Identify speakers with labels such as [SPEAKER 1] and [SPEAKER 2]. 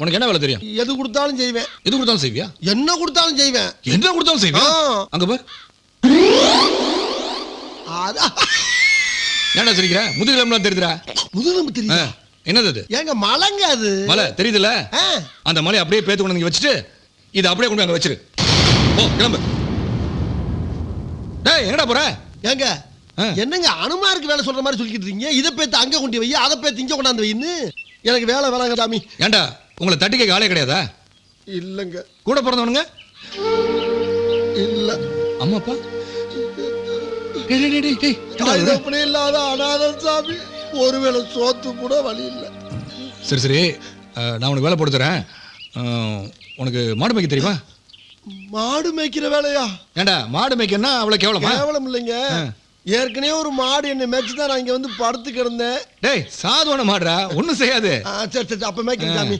[SPEAKER 1] உனக்கு என்ன வேலை தெரியும்?
[SPEAKER 2] எது கொடுத்தாலும் செய்வேன்.
[SPEAKER 1] எது கொடுத்தாலும் செய்வியா?
[SPEAKER 2] என்ன கொடுத்தாலும் செய்வேன்.
[SPEAKER 1] என்ன கொடுத்தாலும் செய்வியா. அங்க பார். ஏன்டா சிரிக்கிற? முதுகிலம்லாம் தெரியுதுடா.
[SPEAKER 2] முதுகெலும்பு தெரியுதா?
[SPEAKER 1] என்னது அது?
[SPEAKER 2] ஏங்க மலைங்க அது.
[SPEAKER 1] மலை தெரியுதுல்ல? அந்த மலையை அப்படியே பேத்து கொண்டு வச்சுட்டு இதை அப்படியே கொண்டு அங்க வச்சிரு. ஓ கிளம்பு. டேய் எங்கடா போற?
[SPEAKER 2] ஏங்க. என்னங்க அனுமாருக்கு வேலை சொல்ற மாதிரி சொல்லிக்கிட்டு இருக்கீங்க? இதை பேத்து அங்க கொண்டு வை அதை பேத்து இங்க கொண்டாந்து வைன்னு? எனக்கு வேலை வேலைங்க சாமி.
[SPEAKER 1] ஏன்டா உங்களை தட்டி கேட்க ஆளே கிடையாதா?
[SPEAKER 2] இல்லைங்க.
[SPEAKER 1] கூட பிறந்தவனுங்க?
[SPEAKER 2] இல்ல.
[SPEAKER 1] அம்மா அப்பா டேய் டேய், டேய் டேய் டேய் என்னடா இது?
[SPEAKER 2] அப்படி இல்லாத அனாதன் சாமி ஒருவேளை சோத்து கூட வழி இல்ல.
[SPEAKER 1] சரி சரி. நான் உனக்கு வேலை அஹ், உனக்கு மாடு மேய்க்க தெரியுமா?
[SPEAKER 2] மாடு மேய்க்கிற வேலையா?
[SPEAKER 1] ஏன்டா மாடு மேய்க்கன்னா அவ்வளவு கேவலமா?
[SPEAKER 2] கேவலம் இல்லைங்க. ஏற்கனவே ஒரு மாடு என்னை மேய்ச்சி தான் நான் இங்க வந்து படுத்து கிடந்தேன்.
[SPEAKER 1] டேய் சாதுவான மாடுடா. ஒண்ணும் செய்யாது.
[SPEAKER 2] சரி சரி. அப்ப மேய்க்கிறேன் சாமி.